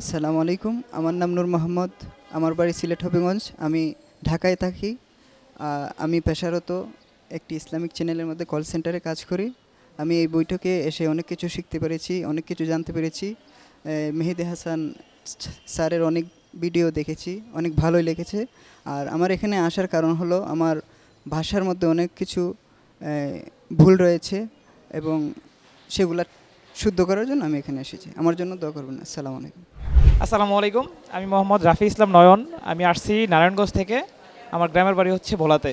আসসালামু আলাইকুম। আমার নাম নূর মোহাম্মদ। আমার বাড়ি সিলেট হবিগঞ্জ। আমি ঢাকায় থাকি। আমি পেশারত একটি ইসলামিক চ্যানেলের মধ্যে কল সেন্টারে কাজ করি। আমি এই বৈঠকে এসে অনেক কিছু শিখতে পেরেছি, অনেক কিছু জানতে পেরেছি। মেহেদি হাসান স্যারের অনেক ভিডিও দেখেছি, অনেক ভালোই লেগেছে। আর আমার এখানে আসার কারণ হলো আমার ভাষার মধ্যে অনেক কিছু ভুল রয়েছে এবং সেগুলা শুদ্ধ করার জন্য আমি এখানে এসেছি। আমার জন্য দোয়া করবেন। আসসালামু আলাইকুম। আসসালামু আলাইকুম, আমি মোহাম্মদ রাফি ইসলাম নয়ন, আমি আসছি নারায়ণগঞ্জ থেকে, আমার গ্রামের বাড়ি হচ্ছে ভোলাতে।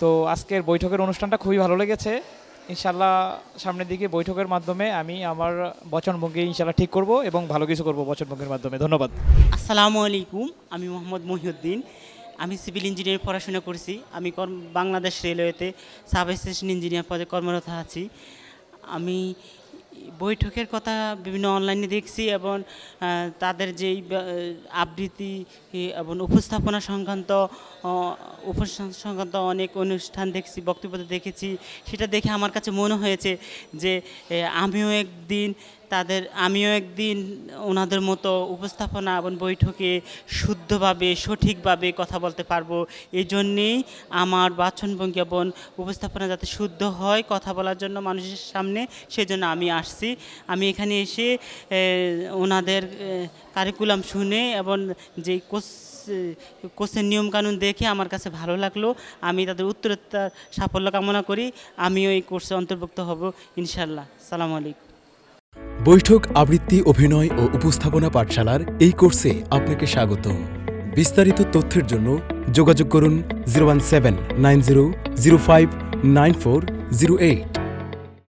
তো আজকের বৈঠকের অনুষ্ঠানটা খুবই ভালো লেগেছে। ইনশাল্লাহ সামনের দিকে বৈঠকের মাধ্যমে আমি আমার বচনভঙ্গি ইনশাল্লাহ ঠিক করব এবং ভালো কিছু করব বচনভঙ্গির মাধ্যমে। ধন্যবাদ। আসসালামু আলাইকুম, আমি মোহাম্মদ মহিউদ্দিন, আমি সিভিল ইঞ্জিনিয়ার পড়াশোনা করছি। আমি বাংলাদেশ রেলওয়েতে সাব স্টেশন ইঞ্জিনিয়ার পদে কর্মরত আছি। আমি বৈঠকের কথা বিভিন্ন অনলাইনে দেখছি এবং তাদের যেই আবৃত্তি এবং উপস্থাপনা সংক্রান্ত সংক্রান্ত অনেক অনুষ্ঠান দেখছি, বক্তব্য দেখেছি। সেটা দেখে আমার কাছে মনে হয়েছে যে আমিও একদিন তাদের, আমিও একদিন ওনাদের মতো উপস্থাপনা এবং বৈঠকে শুদ্ধভাবে, সঠিকভাবে কথা বলতে পারব। এই জন্যেই আমার বাচনভঙ্গি এবং উপস্থাপনা যাতে শুদ্ধ হয় কথা বলার জন্য মানুষের সামনে, সেজন্য আমি আসছি। আমি এখানে এসে ওনাদের কারিকুলাম শুনে এবং যে কোর্স, কোর্সের নিয়মকানুন দেখে আমার কাছে ভালো লাগল। আমি তাদের উত্তরোত্তর সাফল্য কামনা করি। আমিও এই কোর্সে অন্তর্ভুক্ত হব ইনশাল্লাহ সালামু আলাইকুম। বৈঠক, আবৃত্তি, অভিনয় ও উপস্থাপনা পাঠশালার এই কোর্সে আপনাকে স্বাগত বিস্তারিত তথ্যের জন্য যোগাযোগ করুন zero one seven nine zero zero five nine four zero eight.